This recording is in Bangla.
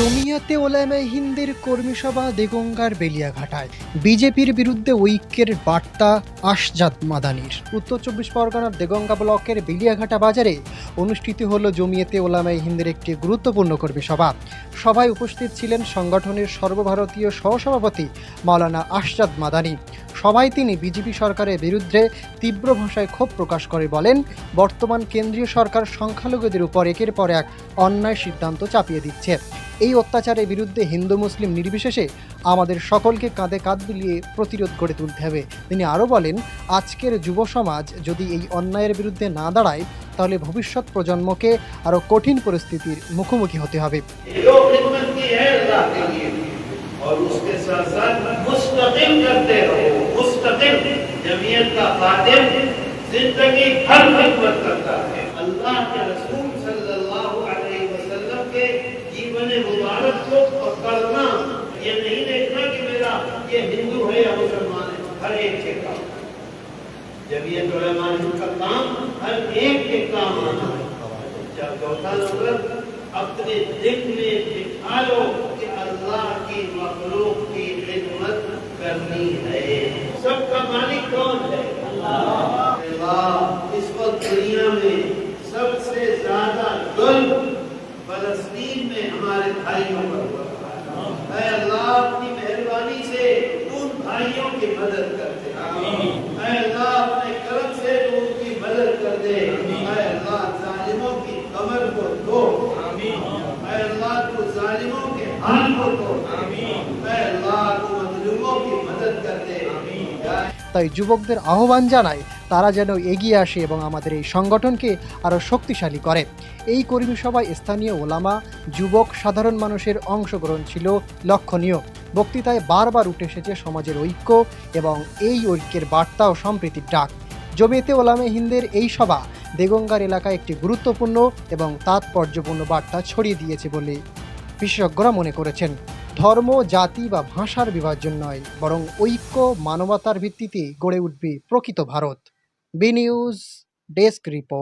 জমিয়াতে ওলামায়ে হিন্দের কর্মী সভা দেগঙ্গার বেলিয়াঘাটায়। বিজেপির বিরুদ্ধে ঐক্যের বার্তা আশজাদ মাদানির। উত্তর চব্বিশ পরগনার দেগঙ্গা ব্লকের বেলিয়াঘাটা বাজারে অনুষ্ঠিত হল জমিয়াতে ওলামায়ে হিন্দের একটি গুরুত্বপূর্ণ কর্মী সভা সভায় উপস্থিত ছিলেন সংগঠনের সর্বভারতীয় সহসভাপতি মাওলানা আশজাদ মাদানি। সভায় তিনি বিজেপি সরকারের বিরুদ্ধে তীব্র ভাষায় ক্ষোভ প্রকাশ করে বলেন, বর্তমান কেন্দ্রীয় সরকার সংখ্যালঘুদের উপর একের পর এক অন্যায় সিদ্ধান্ত চাপিয়ে দিচ্ছে। এই অত্যাচারের বিরুদ্ধে হিন্দু মুসলিম নির্বিশেষে আমাদের সকলকে কাঁধে কাঁধ মিলিয়ে প্রতিরোধ গড়ে তুলতে হবে। তিনি আরও বলেন, আজকের যুব সমাজ যদি এই অন্যায়ের বিরুদ্ধে না দাঁড়ায়, তাহলে ভবিষ্যৎ প্রজন্মকে আরও কঠিন পরিস্থিতির মুখোমুখি হতে হবে। जमीयत का खातिम ज़िंदगी भर खिदमत करता है। अल्लाह के रसूल सल्लल्लाहु अलैहि वसल्लम के जीवन मुबारक को पकड़ना ये नहीं देखना कि मेरा, ये हिंदू है या मुसलमान है, हर एक के काम। जमीयत उलमा हिंद का काम, हर एक के काम आना है। जब नंबर, अपने दिल में दिखा लो कि अल्लाह بھائیوں پر اے اللہ، اپنی مہربانی سے ان بھائیوں کی مدد کر دے۔ اے اللہ، اپنے کرم سے ان کی مدد کر دے۔ اے اللہ، ظالموں کی قبر کو دو اے اللہ، تو ظالموں کے حال کو دو آمین তাই যুবকদের আহ্বান জানায়, তারা যেন এগিয়ে আসে এবং আমাদের এই সংগঠনকে আরও শক্তিশালী করে। এই কর্মী সভায় স্থানীয় ওলামা, যুবক, সাধারণ মানুষের অংশগ্রহণ ছিল লক্ষণীয়। বক্তৃতায় বারবার উঠে এসেছে সমাজের ঐক্য এবং এই ঐক্যের বার্তা ও সম্প্রীতির ডাক। জমিয়েতে ওলামে হিন্দের এই সভা দেগঙ্গার এলাকায় একটি গুরুত্বপূর্ণ এবং তাৎপর্যপূর্ণ বার্তা ছড়িয়ে দিয়েছে বলে বিশেষজ্ঞরা মনে করেছেন, ধর্ম, জাতি বা ভাষার বিভাজন নয়, বরং ঐক্য, মানবতার ভিত্তিতে গড়ে উঠবে প্রকৃত Bharat. B news desk report